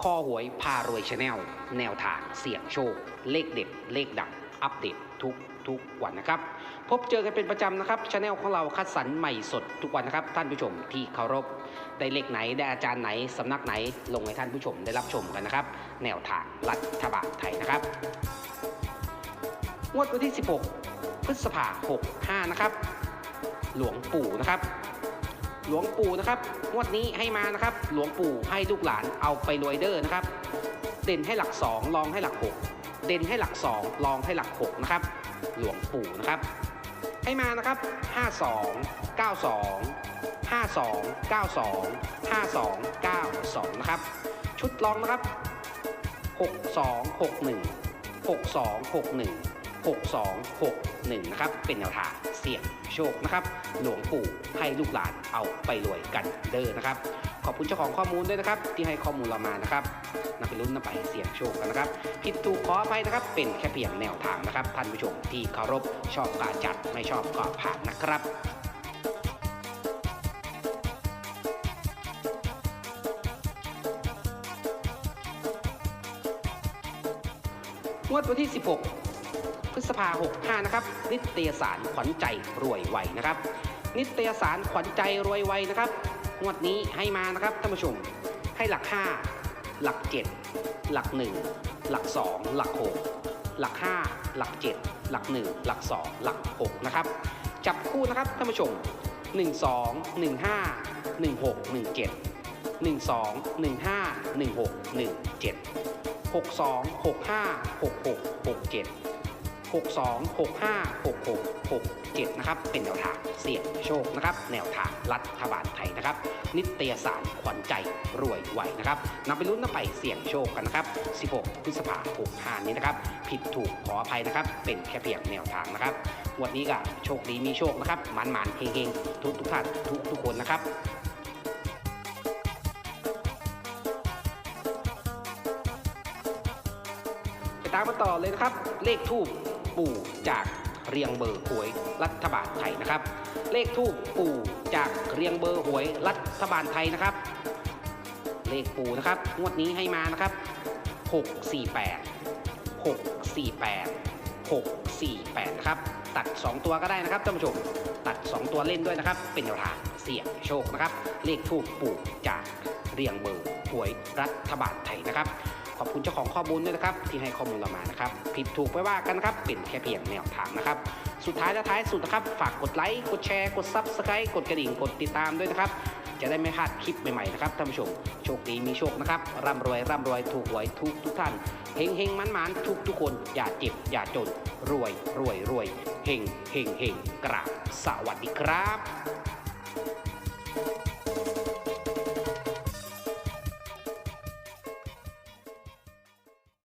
คอหวยพารวยชาแนลแนวทางเสี่ยงโชค เลขเด็ด เลขดัง อัปเดตทุกทุกวันนะครับ พบเจอกันเป็นประจำนะครับชาแนลของเราคัดสรรใหม่สดทุกวันนะครับ ท่านผู้ชมที่เคารพได้เลขไหนได้อาจารย์ไหนสำนักไหนลงให้ท่านผู้ชมได้รับชมกันนะครับ แนวทางรัฐบาลไทยนะครับงวดวันที่ 16 พฤษภาคม65 นะครับ หลวงปู่นะครับ หลวงปู่นะครับงวดนี้ให้มานะครับ หลวงปู่ให้ลูกหลานเอาไปรวยเดอร์นะครับ เด่นให้หลัก 2 ลองให้หลัก 6 เด่นให้หลัก 2 ลองให้หลัก 6 นะครับ หลวงปู่นะครับ ให้มานะครับ 52 92 52 92 52 92 นะครับ ชุดลองนะครับ 62 61 62 61 6261 นะครับ เป็นแนวทางเสี่ยงโชคนะครับ หลวงปู่ให้ลูกหลานเอาไปรวยกันเด้อนะครับ ขอบคุณเจ้าของข้อมูลด้วยนะครับ ที่ให้ข้อมูลเรามานะครับนำไปลุ้นนำไปเสี่ยงโชคกันนะครับ ผิดถูกขออภัยนะครับ เป็นแค่เพียงแนวทางนะครับ ท่านผู้ชมที่เคารพชอบการจัดไม่ชอบก็ผ่านนะครับงวดวันที่ 16 ฤษภา65 นะครับ นิตยสารขวัญใจรวยไวนะครับ นิตยสารขวัญใจรวยไวนะครับงวดนี้ให้มานะครับท่านผู้ชม ให้หลัก 5 หลัก 7 หลัก 1 หลัก 2 หลัก 6 หลัก 5 หลัก 7 หลัก 1 หลัก 2 หลัก 6 นะครับ จับคู่นะครับท่านผู้ชม 12 15 16 17 12 15 16 17 62 65 66 67 67 นะครับ เป็นแนวทางเสี่ยงโชคนะครับ แนวทางรัฐบาลไทยนะครับ นิตยสารขวัญใจรวยไหวนะครับนำไปลุ้นนำไปเสี่ยงโชคกันนะครับ 16 พฤษภาคม65นี้นะครับ ผิดถูกขออภัยนะครับ เป็นแค่เพียงแนวทางนะครับ วันนี้ก็โชคดีมีโชคนะครับหมันๆเฮงๆ ทุกทุกท่านทุกทุกคนนะครับไปตามกันต่อเลยนะครับ เลขทูบ ปู่จากเรียงเบอร์หวยรัฐบาลไทยนะครับ เลขทูบปู่จากเรียงเบอร์หวยรัฐบาลไทยนะครับ เลขปู่นะครับงวดนี้ให้มานะครับ 648 648 648ครับตัด 2 ตัวก็ได้นะครับท่านผู้ชมตัด 2 ตัวเล่นด้วยนะครับ เป็นแนวทางเสี่ยงโชคนะครับ เลขทูบปู่จากเรียงเบอร์หวยรัฐบาลไทยนะครับ ขอบคุณเจ้าของข้อมูลด้วยนะครับ ที่ให้ข้อมูลเรามานะครับ ผิดถูกไปว่ากันนะครับ เป็นแค่เพียงแนวทางนะครับ สุดท้ายและท้ายสุดนะครับ ฝากกดไลค์กดแชร์กดซับสไครต์กดกระดิ่งกดติดตามด้วยนะครับ จะได้ไม่พลาดคลิปใหม่ๆนะครับท่านผู้ชมโชคดีมีโชคนะครับร่ำรวยร่ำรวยถูกหวยทุกทุกท่านเฮงเฮงมันมันทุกทุกคน อย่าเจ็บอย่าจน รวยรวยรวยเฮงเฮงเฮงกราบสวัสดีครับ